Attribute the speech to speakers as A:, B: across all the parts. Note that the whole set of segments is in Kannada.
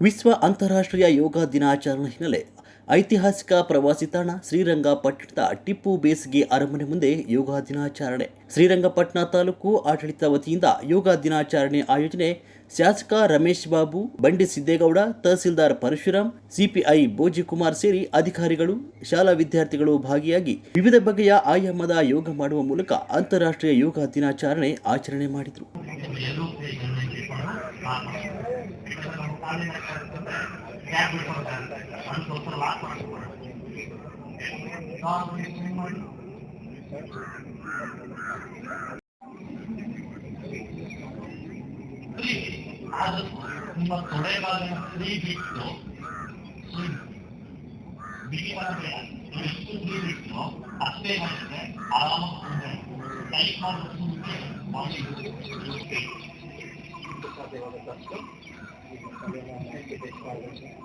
A: ವಿಶ್ವ ಅಂತಾರಾಷ್ಟ್ರೀಯ ಯೋಗ ದಿನಾಚರಣೆ ಹಿನ್ನೆಲೆ ಐತಿಹಾಸಿಕ ಪ್ರವಾಸಿ ತಾಣ ಶ್ರೀರಂಗಪಟ್ಟಣದ ಟಿಪ್ಪು ಬೇಸಿಗೆ ಅರಮನೆ ಮುಂದೆ ಯೋಗ ದಿನಾಚರಣೆ. ಶ್ರೀರಂಗಪಟ್ಟಣ ತಾಲೂಕು ಆಡಳಿತ ವತಿಯಿಂದ ಯೋಗ ದಿನಾಚರಣೆ ಆಯೋಜನೆ ಶಾಸಕ ರಮೇಶ್ ಬಾಬು, ಬಂಡಿ ಸಿದ್ದೇಗೌಡ, ತಹಸೀಲ್ದಾರ್ ಪರಶುರಾಮ್ ಸಿಪಿಐ ಬೋಜಿಕುಮಾರ್ ಸೇರಿ ಅಧಿಕಾರಿಗಳು, ಶಾಲಾ ವಿದ್ಯಾರ್ಥಿಗಳು ಭಾಗಿಯಾಗಿ ವಿವಿಧ ಬಗೆಯ ಆಯಾಮದ ಯೋಗ ಮಾಡುವ ಮೂಲಕ ಅಂತಾರಾಷ್ಟ್ರೀಯ ಯೋಗ ದಿನಾಚರಣೆ ಆಚರಣೆ ಮಾಡಿದರು.
B: ಆದ್ರೂ ನಿಮ್ಮ ತೊಡೆಗಾಲಿನ ಫ್ರೀ ಬಿಟ್ಟು free. ಬಿಗಿ ಮಾಡಬೇಡ ಎಷ್ಟು ಫ್ರೀ ಬಿಟ್ಟು ಅಷ್ಟೇ ಮಾಡಿದ್ರೆ ಆರಾಮಾಗಿ ಟೈಪ್ ಮಾಡಿದ್ರೆ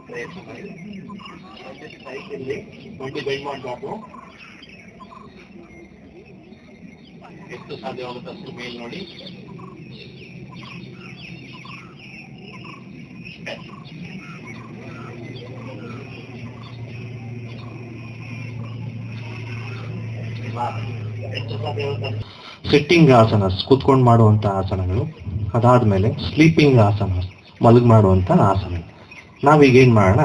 B: ಪ್ರಯತ್ನ ಮಾಡಿ ಮಂಡಿ ಬೆಂಡ್ ಮಾಡಬಾರ್ದು ಎಷ್ಟು ಸಾಧ್ಯವಾಗುತ್ತೆ ಅಷ್ಟು ಮೇಲ್ ನೋಡಿ
C: ಸಿಟ್ಟಿಂಗ್ ಆಸನಸ್ ಕೂತ್ಕೊಂಡು ಮಾಡುವಂತ ಆಸನಗಳು ಅದಾದ್ಮೇಲೆ ಸ್ಲೀಪಿಂಗ್ ಆಸನ ಮಲಗ್ ಮಾಡುವಂತ ಆಸನ ನಾವೀಗ ಏನ್ ಮಾಡೋಣ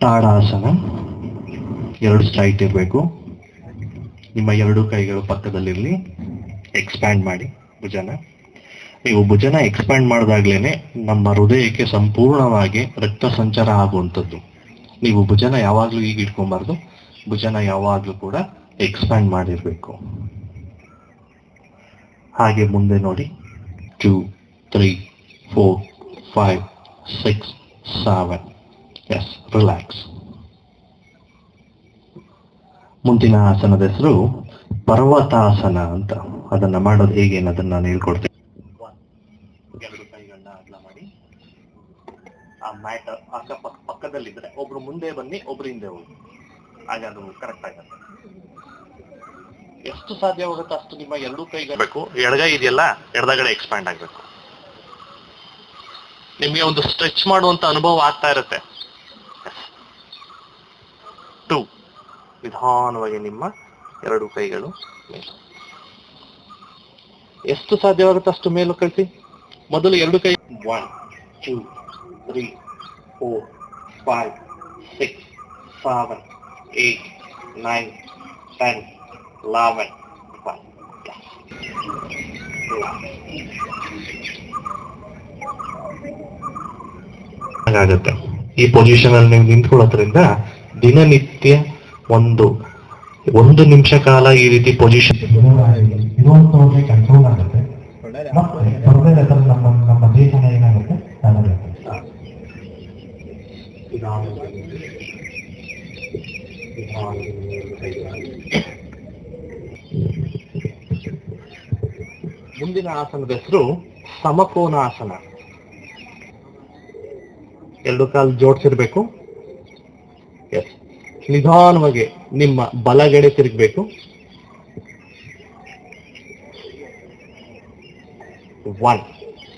C: ತಾಡಾಸನ ಎರಡು ಸ್ಟ್ರೈಟ್ ಇರಬೇಕು ನಿಮ್ಮ ಎರಡು ಕೈಗಳು ಪಕ್ಕದಲ್ಲಿರಲಿ ಎಕ್ಸ್ಪ್ಯಾಂಡ್ ಮಾಡಿ ಭುಜನ ನೀವು ಭುಜನ ಎಕ್ಸ್ಪ್ಯಾಂಡ್ ಮಾಡಿದಾಗ್ಲೇನೆ ನಮ್ಮ ಹೃದಯಕ್ಕೆ ಸಂಪೂರ್ಣವಾಗಿ ರಕ್ತ ಸಂಚಾರ ಆಗುವಂಥದ್ದು ನೀವು ಭುಜನ ಯಾವಾಗ್ಲೂ ಈಗ ಇಟ್ಕೊಬಾರ್ದು ಭುಜನ ಯಾವಾಗ್ಲೂ ಕೂಡ ಎಕ್ಸ್ಪ್ಯಾಂಡ್ ಮಾಡಿರ್ಬೇಕು. ಹಾಗೆ ಮುಂದೆ ನೋಡಿ. Two three four five six seven yes relax ಮುಂದಿನ ಆಸನದ ಹೆಸರು ಪರ್ವತಾಸನ ಅಂತ. ಅದನ್ನ ಮಾಡೋದು ಹೇಗೆ ಅನ್ನೋದನ್ನ ನಾನು ಹೇಳ್ಕೊಡ್ತೇನೆ. ಎರಡು ಕೈಗಳನ್ನ ಮಾಡಿ. ಆ ಮ್ಯಾಟ್ ಅಕ್ಕ ಪಕ್ಕ ಪಕ್ಕದಲ್ಲಿದ್ರೆ ಒಬ್ರು ಮುಂದೆ ಬನ್ನಿ, ಒಬ್ರು ಹಿಂದೆ ಹೋಗಿ. ಆಗ ಅದು ಕರೆಕ್ಟ್ ಆಗತ್ತೆ. ಎಷ್ಟು ಸಾಧ್ಯವಾಗುತ್ತೆ ಅಷ್ಟು ನಿಮ್ಮ ಎರಡೂ ಕೈಗಳು ಬೇಕು. ಎಡಗೈ ಇದೆಯಲ್ಲ ಎಡದಗಡೆ ಎಕ್ಸ್ಪ್ಯಾಂಡ್ ಆಗಬೇಕು. ನಿಮಗೆ ಒಂದು ಸ್ಟ್ರೆಚ್ ಮಾಡುವಂತ ಅನುಭವ ಆಗ್ತಾ ಇರುತ್ತೆ. ಟೂ ನಿಧಾನವಾಗಿ ನಿಮ್ಮ ಎರಡು ಕೈಗಳು ಮೇಲೆ. ಎಷ್ಟು ಸಾಧ್ಯವಾಗುತ್ತೆ ಅಷ್ಟು ಮೇಲೂ ಕಳಿಸಿ ಮೊದಲು ಎರಡು ಕೈ. One two three four five six seven eight nine ten eleven ಹಾಗಾಗತ್ತೆ. ಈ ಪೊಸಿಷನ್ ಅಲ್ಲಿ ನೀವು ನಿಂತ್ಕೊಳ್ಳೋದ್ರಿಂದ ದಿನನಿತ್ಯ ಒಂದು ಒಂದು ನಿಮಿಷ ಕಾಲ ಈ ರೀತಿ ಪೊಸಿಷನ್ ಇರುವಂತವ್ರಿಗೆ ಕಂಟ್ರೋಲ್ ಆಗುತ್ತೆ ಮತ್ತೆ ತೊಂದರೆ ನಮ್ಮ ನಮ್ಮ ದೇಹನ ಏನಾಗುತ್ತೆ ನೀವು ಮುಂದಿನ ಆಸನದ ಹೆಸರು ಸಮಕೋನ ಆಸನ ಎರಡು ಕಾಲು ಜೋಡಿಸಿರ್ಬೇಕು. ಎಸ್ ನಿಧಾನವಾಗಿ ನಿಮ್ಮ ಬಲಗಡೆ ತಿರುಗಬೇಕು. One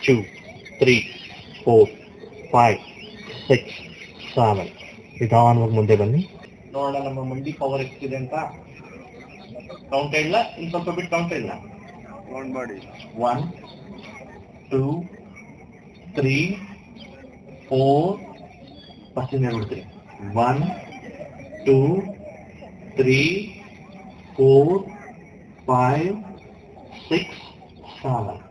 C: two three four five six seven ನಿಧಾನವಾಗಿ ಮುಂದೆ ಬನ್ನಿ. ನೋಡೋಣ ನಮ್ಮ ಮಂಡಿ ಪವರ್ ಎಷ್ಟಿದೆ ಅಂತ ಕೌಂಟ್ ಇಲ್ಲ ಇನ್ನು ಸ್ವಲ್ಪ ಬಿಟ್ಟು ಕೌಂಟ್ ಇಲ್ಲ.
D: ಮಾಡಿ.
C: One two three four first ಹೇಳ್ಬಿಡ್ತೀರಿ one two three four five six seven